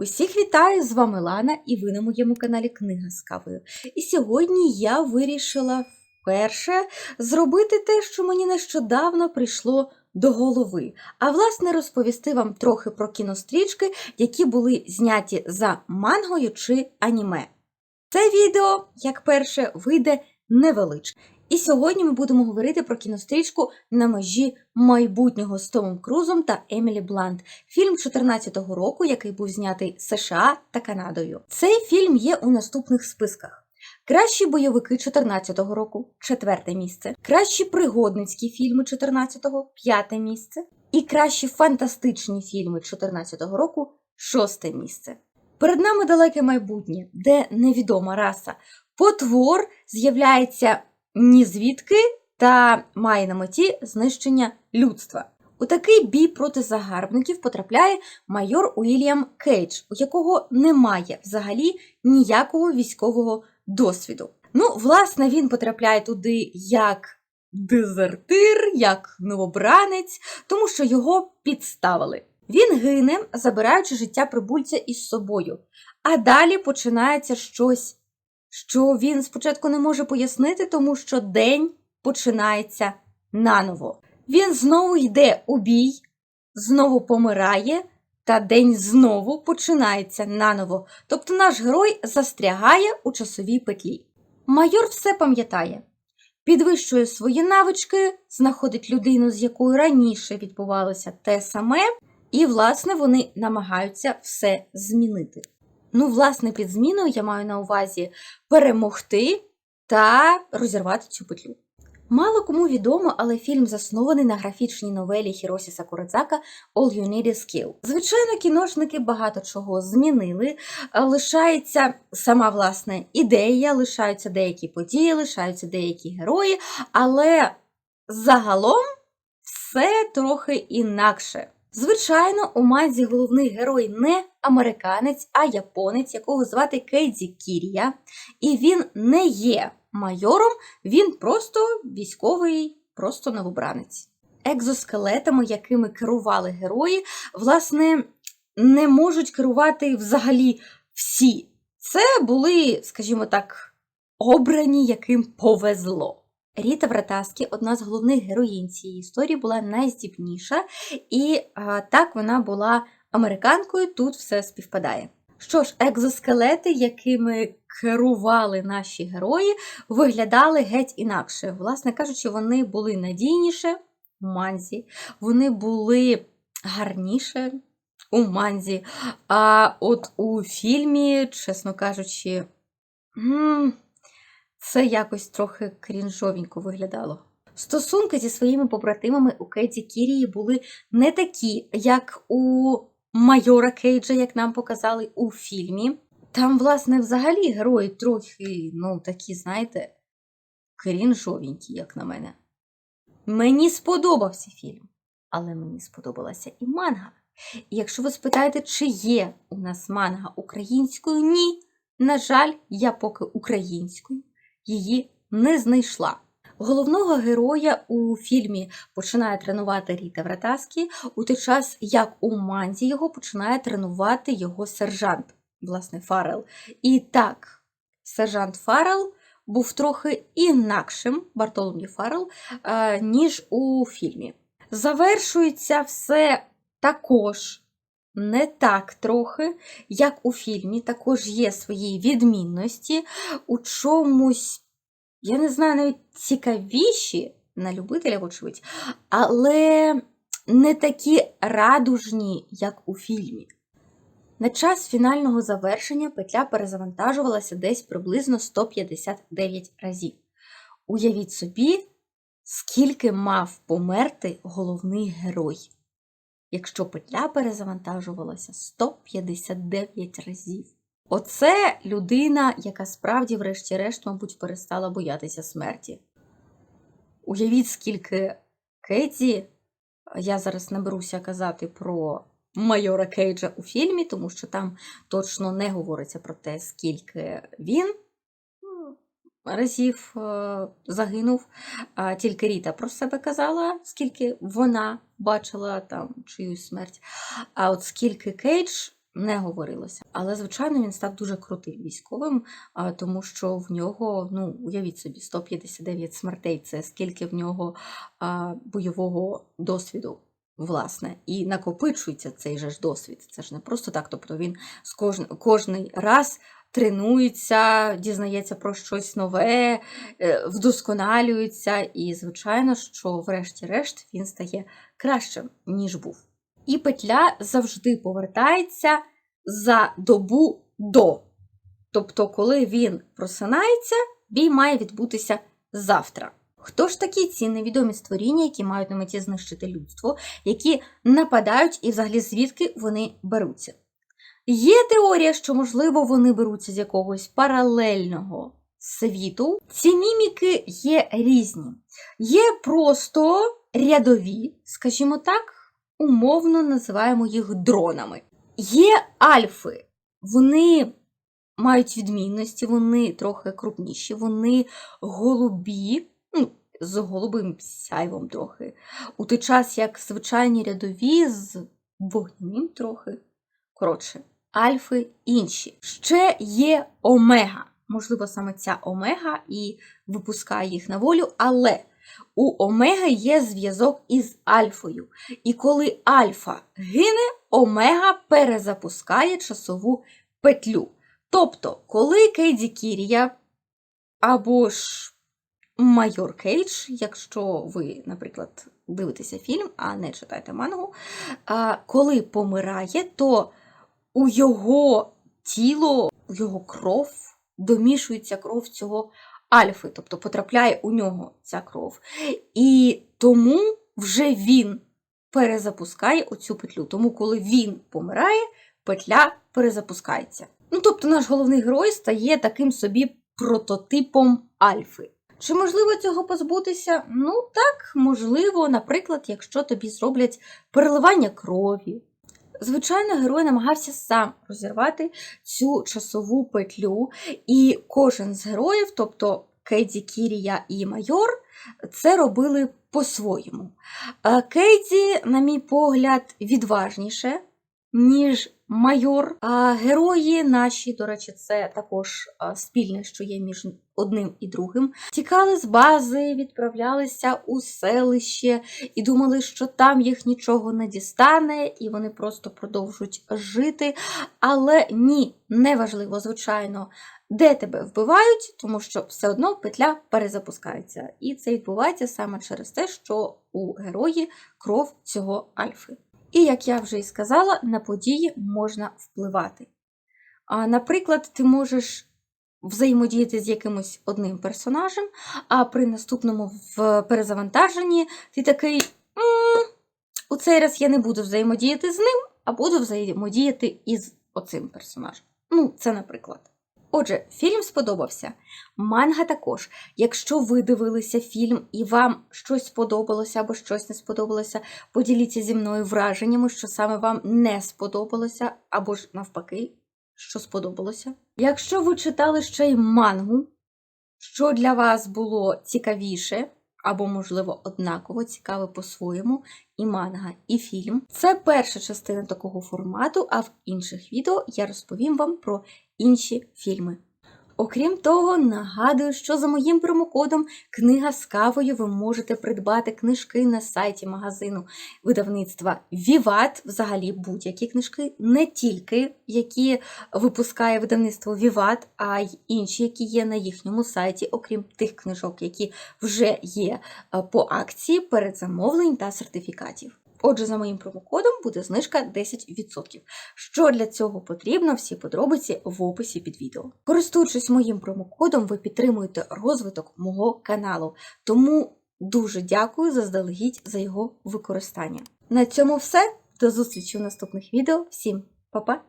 Усіх вітаю! З вами Лана і ви на моєму каналі Книга з кавою. І сьогодні я вирішила вперше зробити те, що мені нещодавно прийшло до голови. А власне розповісти вам трохи про кінострічки, які були зняті за мангою чи аніме. Це відео, як перше, вийде невеличке. І сьогодні ми будемо говорити про кінострічку на межі майбутнього з Томом Крузом та Емілі Блант. Фільм 14-го року, який був знятий США та Канадою. Цей фільм є у наступних списках. Кращі бойовики 14-го року четверте місце. Кращі пригодницькі фільми 14-го п'яте місце. І кращі фантастичні фільми 14-го року шосте місце. Перед нами далеке майбутнє, де невідома раса потвор з'являється ні звідки та має на меті знищення людства. У такий бій проти загарбників потрапляє майор Уільям Кейдж, у якого немає взагалі ніякого військового досвіду. Ну, власне, він потрапляє туди як дезертир, як новобранець, тому що його підставили. Він гине, забираючи життя прибульця із собою. А далі починається щось, що він спочатку не може пояснити, тому що день починається наново. Він знову йде у бій, знову помирає, та день знову починається наново. Тобто наш герой застрягає у часовій петлі. Майор все пам'ятає, підвищує свої навички, знаходить людину, з якою раніше відбувалося те саме, і, власне, вони намагаються все змінити. Ну, власне, під зміною я маю на увазі перемогти та розірвати цю петлю. Мало кому відомо, але фільм заснований на графічній новелі Хіросі Сакурадзака All You Need Is Kill. Звичайно, кіношники багато чого змінили. Лишається сама власне ідея, лишаються деякі події, лишаються деякі герої, але загалом все трохи інакше. Звичайно, у Манзі головний герой не американець, а японець, якого звати Кейдзі Кірія, і він не є майором, він просто військовий, просто новобранець. Екзоскелетами, якими керували герої, власне, не можуть керувати взагалі всі. Це були, скажімо так, обрані, яким повезло. Ріта Вратаскі, одна з головних героїнь цієї історії, була найздібніша, і а, так вона була американкою, тут все співпадає. Що ж, екзоскелети, якими керували наші герої, виглядали геть інакше. Власне кажучи, вони були надійніше у манзі, вони були гарніше у манзі. А от у фільмі, чесно кажучи, це якось трохи крінжовенько виглядало. Стосунки зі своїми побратимами у Кейді Кірії були не такі, як у майора Кейджа, як нам показали у фільмі. Там, власне, взагалі герої трохи, ну, такі, знаєте, крінжовенькі, як на мене. Мені сподобався фільм, але мені сподобалася і манга. І якщо ви спитаєте, чи є у нас манга українською, ні. На жаль, я поки українською її не знайшла. Головного героя у фільмі починає тренувати Ріта Вратаскі, у той час, як у манзі його починає тренувати його сержант, власне, Фарел. І так, сержант Фарел був трохи інакшим Бартолом'ю Фарел, е, ніж у фільмі. Завершується все також не так трохи, як у фільмі. Також є свої відмінності у чомусь, я не знаю, навіть цікавіші на любителя, вочевидь, але не такі радужні, як у фільмі. На час фінального завершення петля перезавантажувалася десь приблизно 159 разів. Уявіть собі, скільки мав померти головний герой, якщо петля перезавантажувалася 159 разів. Оце людина, яка справді, врешті-решт, мабуть, перестала боятися смерті. Уявіть, скільки Кеті, я зараз не беруся казати про майора Кейджа у фільмі, тому що там точно не говориться про те, скільки він разів е, загинув. Тільки Ріта про себе казала, скільки вона бачила там чиюсь смерть. А от скільки Кейдж не говорилося. Але, звичайно, він став дуже крутим військовим, тому що в нього, ну, уявіть собі, 159 смертей це скільки в нього бойового досвіду. Власне, і накопичується цей же ж досвід. Це ж не просто так. Тобто він з кожен, кожний раз тренується, дізнається про щось нове, е, вдосконалюється, і, звичайно, що, врешті-решт, він стає кращим, ніж був. І петля завжди повертається за добу до. Тобто, коли він просинається, бій має відбутися завтра. Хто ж такі ці невідомі створіння, які мають на меті знищити людство, які нападають і взагалі звідки вони беруться? Є теорія, що, можливо, вони беруться з якогось паралельного світу. Ці міміки є різні. Є просто рядові, скажімо так, умовно називаємо їх дронами. Є альфи, вони мають відмінності, вони трохи крупніші, вони голубі, ну, з голубим сяйвом трохи. У той час, як звичайні рядові з вогняним трохи. Коротше, альфи інші. Ще є омега. Можливо, саме ця омега і випускає їх на волю, але у омега є зв'язок із альфою. І коли альфа гине, омега перезапускає часову петлю. Тобто, коли Кейді Кірія або ж майор Кейдж, якщо ви, наприклад, дивитеся фільм, а не читаєте мангу, коли помирає, то у його тіло, у його кров домішується кров цього альфи, тобто потрапляє у нього ця кров. І тому вже він перезапускає оцю петлю. Тому, коли він помирає, петля перезапускається. Ну, тобто, наш головний герой стає таким собі прототипом альфи. Чи можливо цього позбутися? Ну так, можливо, наприклад, якщо тобі зроблять переливання крові. Звичайно, герой намагався сам розірвати цю часову петлю, і кожен з героїв, тобто Кейді, Кірія і Майор, це робили по-своєму. Е, Кейді, на мій погляд, відважніше, ніж майор. А герої наші, до речі, це також спільне, що є між одним і другим. Тікали з бази, відправлялися у селище і думали, що там їх нічого не дістане, і вони просто продовжують жити. Але ні, неважливо, звичайно. Де тебе вбивають, тому що все одно петля перезапускається. І це відбувається саме через те, що у герої кров цього альфи. І, як я вже і сказала, на події можна впливати. А, Наприклад, ти можеш взаємодіяти з якимось одним персонажем, а при наступному в перезавантаженні ти такий: М-м, у цей раз я не буду взаємодіяти з ним, а буду взаємодіяти із оцим персонажем. Ну, це наприклад. Отже, фільм сподобався. Манга також. Якщо ви дивилися фільм і вам щось сподобалося або щось не сподобалося, поділіться зі мною враженнями, що саме вам не сподобалося, або ж навпаки, що сподобалося. Якщо ви читали ще й мангу, що для вас було цікавіше, або, можливо, однаково цікаве по-своєму, і манга, і фільм. Це перша частина такого формату, а в інших відео я розповім вам про інші фільми. Окрім того, нагадую, що за моїм промокодом Книга з кавою ви можете придбати книжки на сайті магазину видавництва Віват, взагалі будь-які книжки, не тільки які випускає видавництво Віват, а й інші, які є на їхньому сайті, окрім тих книжок, які вже є е, по акції, передзамовлень та сертифікатів. Отже, за моїм промокодом буде знижка 10%. Що для цього потрібно, всі подробиці в описі під відео. Користуючись моїм промокодом, ви підтримуєте розвиток мого каналу, тому дуже дякую заздалегідь за його використання. На цьому все. До зустрічі в наступних відео. Всім па-па!